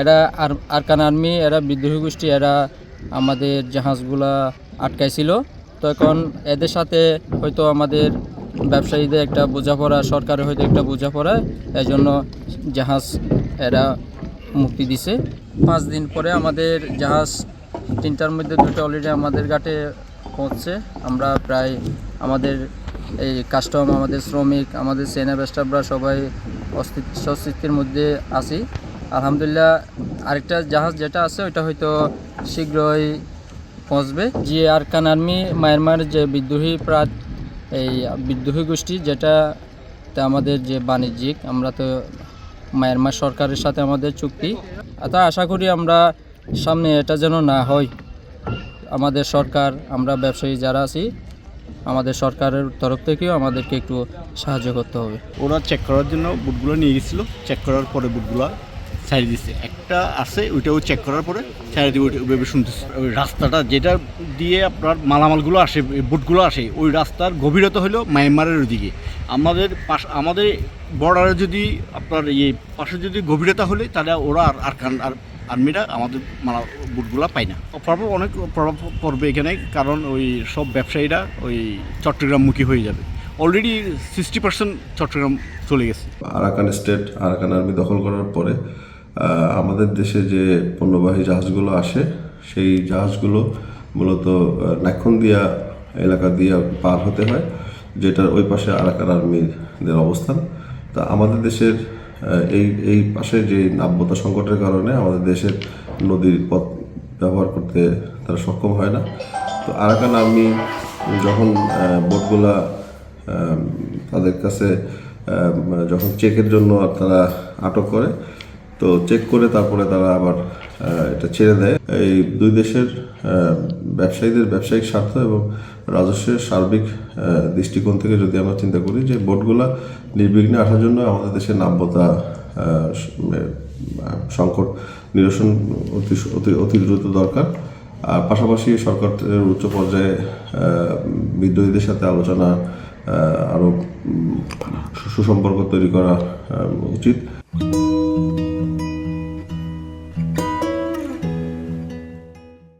এরা আর আরকান আর্মি, এরা বিদ্রোহী গোষ্ঠী, এরা আমাদের জাহাজগুলা আটকাইছিল। তো এখন এদের সাথে হয়তো আমাদের ব্যবসায়ীদের একটা বোঝাপড়া, সরকারের হয়তো একটা বোঝাপড়া এই জন্য জাহাজ এরা মুক্তি দিছে। পাঁচ দিন পরে আমাদের জাহাজ তিনটার মধ্যে দুটো অলরেডি আমাদের ঘাটে পৌঁছছে। আমরা প্রায় আমাদের এই কাস্টম আমাদের শ্রমিক, আমাদের সেনা স্টাফরা সবাই অস্তিত্ব অস্তিত্বের মধ্যে আছি। আলহামদুলিল্লাহ, আরেকটা জাহাজ যেটা আছে, ওইটা হয়তো শীঘ্রই পৌঁছবে। যে আরকান আর্মি, মায়ানমার যে বিদ্রোহী প্রাত, এই বিদ্রোহী গোষ্ঠী যেটা আমাদের যে বাণিজ্যিক, আমরা তো মায়ানমার সরকারের সাথে আমাদের চুক্তি। তা আশা করি আমরা সামনে এটা যেন না হয়। আমাদের সরকার, আমরা ব্যবসায়ী যারা আছি, আমাদের সরকারের তরফ থেকেও আমাদেরকে একটু সাহায্য করতে হবে। ওরা চেক করার জন্য বুটগুলো নিয়ে গেছিল। চেক করার পরে বুটগুলো ছাড়িয়ে দিচ্ছে একটা আছে, ওইটাও চেক করার পরে ছাড়িয়ে দিয়ে ওইভাবে শুনতেছে। ওই রাস্তাটা যেটা দিয়ে আপনার মালামালগুলো আসে বুটগুলো আসে, ওই রাস্তার গভীরতা হলো মায়ানমারের ওদিকে আমাদের পাশ, আমাদের বর্ডারে যদি আপনার ইয়ে পাশে যদি গভীরতা হলে, তাহলে ওরা আর আর কান আর আর্মিরা আমাদের মালা বুটগুলো পায় না। প্রভাব অনেক প্রভাব পড়বে এখানে, কারণ ওই সব ব্যবসায়ীরা ওই চট্টগ্রামমুখী হয়ে যাবে। অলরেডি সিক্সটি পার্সেন্ট চট্টগ্রাম চলে গেছে। আরাকান স্টেট, আরাকান আর্মি দখল করার পরে আমাদের দেশে যে পণ্যবাহী জাহাজগুলো আসে, সেই জাহাজগুলো মূলত নাক্ষণদিয়া এলাকা দিয়ে পার হতে হয়, যেটার ওই পাশে আরাকান আর্মিদের অবস্থান। তা আমাদের দেশের এই এই পাশে যে নাব্যতা সংকটের কারণে আমাদের দেশের নদীর পথ ব্যবহার করতে তারা সক্ষম হয় না। তো আরাকান আর্মি যখন বোটগুলা তাদের কাছে যখন চেকের জন্য তারা আটক করে তো চেক করে তারপরে তারা আবার এটা ছেড়ে দেয়। এই দুই দেশের ব্যবসায়ীদের ব্যবসায়িক স্বার্থ এবং রাজস্বের সার্বিক দৃষ্টিকোণ থেকে যদি আমরা চিন্তা করি যে বোটগুলা নির্বিঘ্নে আসার জন্য আমাদের দেশের নাব্যতা সংকট নিরসন অতি অতি দ্রুত দরকার। আর পাশাপাশি সরকারের উচ্চ পর্যায়ে বিদ্রোহীদের সাথে আলোচনা আরও সুসম্পর্ক তৈরি করা উচিত।